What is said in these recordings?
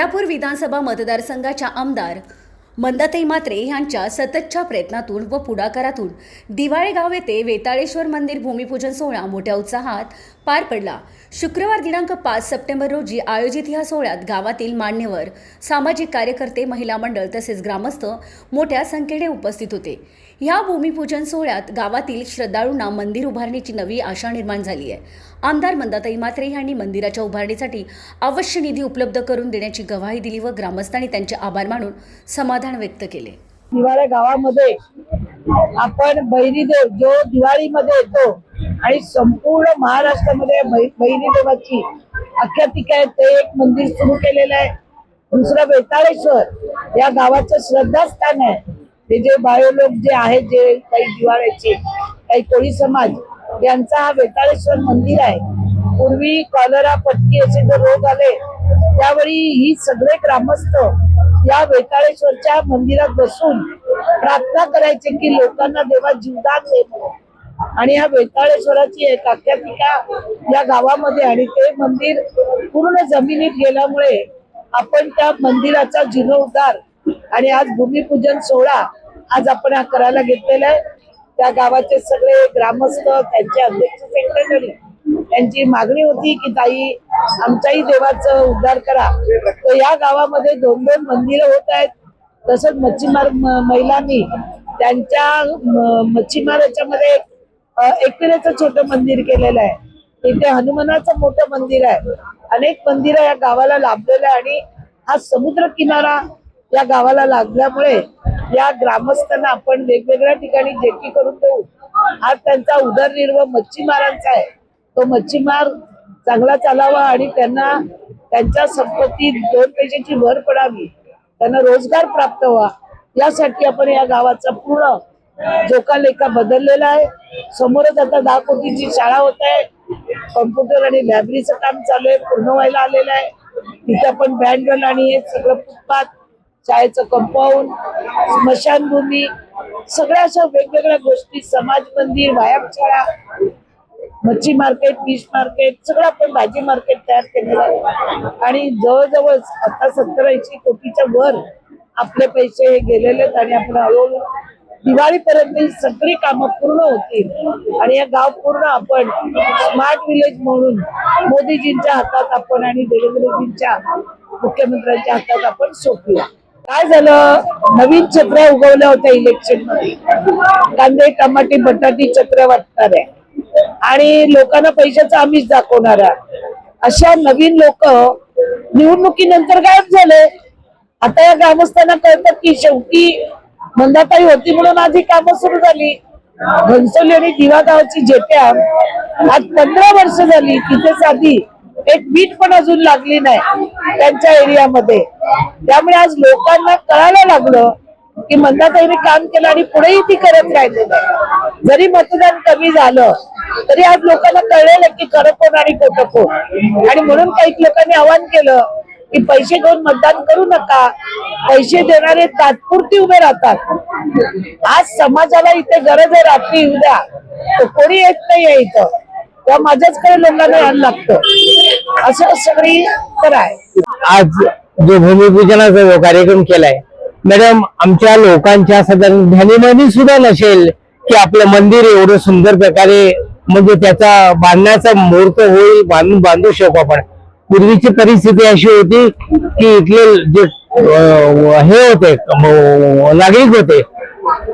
बेलापूर विधानसभा मतदारसंघाच्या आमदार मंदाताई मात्रे यांच्या सततच्या प्रयत्नातून व पुढाकारातून दिवाळे गाव येथे वेताळेश्वर मंदिर भूमिपूजन सोहळा मोठ्या उत्साहात पार पडला. शुक्रवार दिनांक पाच सप्टेंबर रोजी आयोजित या सोहळ्यात गावातील मान्यवर सामाजिक कार्यकर्ते महिला मंडळ तसेच ग्रामस्थ मोठ्या संख्येने उपस्थित होते. या भूमिपूजन सोहळ्यात गावातील श्रद्धाळूंना मंदिर उभारणीची नवी आशा निर्माण झाली आहे. आमदार मंदाताई मात्रे यांनी मंदिराच्या उभारणीसाठी अवश्य निधी उपलब्ध करून देण्याची ग्वाही दिली व ग्रामस्थांनी त्यांचे आभार मानून समाधान व्यक्त केले. दिवाळ्या गावामध्ये आपण बहिरी देव जो दिवाळीमध्ये येतो आणि संपूर्ण महाराष्ट्रामध्ये बै- बहिरी देवाची आख्यातिका आहे ते एक मंदिर सुरू केलेलं आहे. दुसरं वेताळेश्वर या गावाचं श्रद्धास्थान आहे. ते जे बायोलोक जे आहेत जे काही दिवाळ्याचे काही कोळी समाज यांचा हा वेताळेश्वर मंदिर आहे. पूर्वी कॉलरा पटकी असे जे रोग आले त्यावेळी ही सगळे ग्रामस्थ या वेताळेश्वरच्या मंदिरात बसून प्रार्थना करायचे की लोकांना देवा जीवदान दे म्हणून. आणि या वेताळेश्वराची एक आख्यातिका या गावामध्ये आणि ते मंदिर पूर्ण जमिनीत गेल्यामुळे आपण त्या मंदिराचा जीर्णोद्धार आणि आज भूमिपूजन सोहळा आज आपण हा करायला घेतलेला आहे. त्या गावाचे सगळे ग्रामस्थ त्यांचे अध्यक्ष सेक्रेटरी त्यांची मागणी होती की ताई आमच्याही देवाचं उद्धार करा. तर या गावामध्ये दोन दोन मंदिरं होत आहेत. तसंच मच्छीमार महिलांनी त्यांच्या मच्छीमाराच्या मध्ये एकविराचं छोटं मंदिर केलेलं आहे. तिथे हनुमानाचं मोठं मंदिर आहे. अनेक मंदिरं या गावाला लाभलेलं आहे आणि हा समुद्र किनारा या गावाला लागल्यामुळे या ग्रामस्थांना आपण वेगवेगळ्या ठिकाणी जेटी करून देऊ हा त्यांचा उदरनिर्वाह मच्छीमारांचा आहे. तो मच्छीमार चांगला चालावा आणि त्यांना त्यांच्या संपत्तीत दोन पैशाची भर पडावी त्यांना रोजगार प्राप्त व्हा यासाठी आपण या गावाचा पूर्ण जोकालेखा बदललेला आहे. समोरच आता दहा कोटीची शाळा होत आहे. कॉम्प्युटर आणि लायब्ररीचं काम चालू आहे पूर्ण व्हायला आलेलं आहे. तिथे आपण बँड आणि हे सगळं फुटपाथ शाळेचं कंपाऊंड स्मशानभूमी सगळ्या अशा वेगवेगळ्या गोष्टी समाज मंदिर व्यायामशाळा मच्छी मार्केट फिश मार्केट सगळं आपण भाजी मार्केट तयार केलेलं आहे. आणि जवळजवळ आता सत्तर ऐंशी कोटीच्या वर आपले पैसे हे गेलेले आहेत आणि आपण हळूहळू दिवाळीपर्यंत ही सगळी कामं पूर्ण होतील. आणि या गाव पूर्ण आपण स्मार्ट विलेज म्हणून मोदीजींच्या हातात आपण आणि देवेंद्रजींच्या मुख्यमंत्र्यांच्या हातात आपण सोपूया काय झालं? नवीन छत्र्या उगवल्या होत्या इलेक्शनमध्ये. कांदे टमाटे बटाटी छत्र्या वाटणार आहे. आणि लोकांना पैशाचा आमिष दाखवणारा. अशा नवीन लोक निवडणुकीनंतर गायब झाले. आता या ग्रामस्थांना कळतं की शेवटी मंदाताई होती म्हणून आज ही कामं सुरू झाली. घनसोली आणि दिवा गावची जेट्या आज पंधरा वर्ष झाली. तिथे साधी एक बीट पण अजून लागली नाही त्यांच्या एरियामध्ये. त्यामुळे आज लोकांना कळायला लागलं की मंदाताईने काम केलं आणि पुढेही ती करत राहिलेलं आहे. जरी मतदान कमी झालं तरी आज लोकांना कळलेलं की खरं कोण आणि खोटं कोण. आणि म्हणून काही लोकांनी आवाहन केलं की पैसे घेऊन मतदान करू नका. पैसे देणारे तात्पुरती उभे राहतात. आज समाजाला इथे गरज आहे रात्री येऊ द्या. तर कोणी येत नाही आहे इथं. तेव्हा माझ्याचकडे लोकांना यायला लागतं. असं सगळी तर आहे. आज जो भूमिपूजनाचा जो कार्यक्रम केलाय मॅडम आमच्या लोकांच्या साधारण ध्यानीमध्ये सुद्धा नसेल की आपलं मंदिर एवढं सुंदर प्रकारे म्हणजे त्याचा बांधण्याचा मुहूर्त होईल बांधून बांधू शकू आपण. पूर्वीची परिस्थिती अशी होती की इथले जे हे होते नागरिक होते.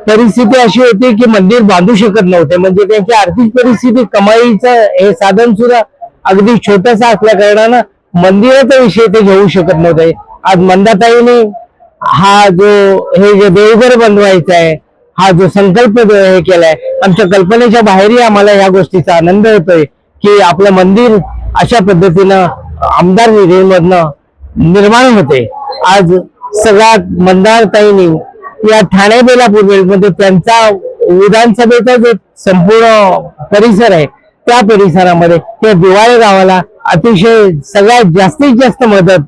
परिस्थिती अशी होती की मंदिर बांधू शकत नव्हते. म्हणजे त्यांची आर्थिक परिस्थिती कमाईचं हे साधन सुद्धा अगदी छोटस असल्या कारणानं मंदिराचा विषय ते घेऊ शकत नव्हते. आज मंदाताईने हा जो हे जे देवघर बनवायचा आहे हा जो संकल्प जो हे केलाय आमच्या कल्पनेच्या बाहेरही आम्हाला या गोष्टीचा आनंद होतोय की आपलं मंदिर अशा पद्धतीनं आमदार निधीमधनं निर्माण होते. आज सगळ्यात मंदारताईंनी या ठाणे बेलापूरमध्ये त्यांचा विधानसभेचा जो संपूर्ण परिसर आहे त्या परिसरामध्ये त्या दिवाळे गावाला अतिशय सगळ्यात जास्तीत जास्त मदत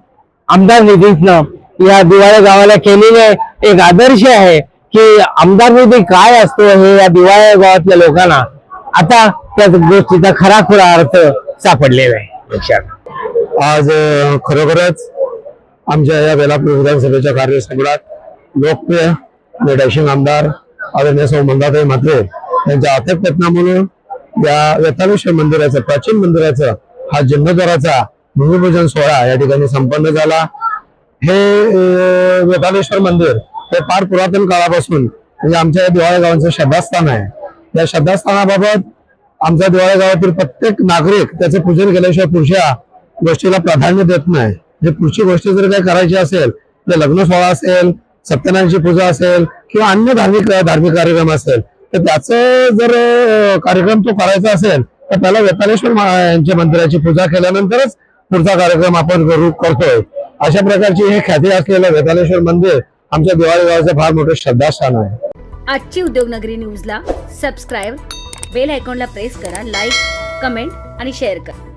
आमदार निधीतनं या दिवाळे गावाला केलेली एक आदर्श आहे. की आमदार निधी काय असतो हे या दिवाळ्या गावातल्या लोकांना आता त्या गोष्टीचा खरा खरा अर्थ सापडलेला आहे. आज खरोखरच आमच्या या बेलापूर विधानसभेच्या कार्यसंकुलात लोकप्रिय आणि डॅशिंग आमदार आदरणीय सौ मंदाताई म्हात्रे यांच्या अथक प्रयत्नामुळे या वेताळेश्वर मंदिराचं प्राचीन मंदिराचं हा जीर्णोद्धाराचा भूमिपूजन सोहळा या ठिकाणी संपन्न झाला. हे अं, मंदिर हे फार पुरातन काळापासून म्हणजे आमच्या या दिवाळे गावांचं श्रद्धास्थान आहे. या श्रद्धास्थानाबाबत आमच्या दिवाळे गावातील प्रत्येक नागरिक त्याचं पूजन केल्याशिवाय पुढच्या गोष्टीला प्राधान्य देत नाही. जे पुढची गोष्ट जर काही करायची असेल तर लग्न सोहळा असेल सत्यनारायणची पूजा असेल किंवा अन्य धार्मिक धार्मिक कार्यक्रम असेल तर त्याचं जर कार्यक्रम तो करायचा असेल तर त्याला वेतालेश्वर यांच्या मंदिराची पूजा केल्यानंतरच पुढचा कार्यक्रम आपण करू करतोय. अशा प्रकारची हे ख्याती असलेलं वेतालेश्वर मंदिर आमच्या दिवाळी गावाचं फार मोठं श्रद्धास्थान आहे. आजची उद्योगनगरी न्यूजला सबस्क्राईब बेल आयकॉनला प्रेस करा लाईक कमेंट आणि शेअर करा.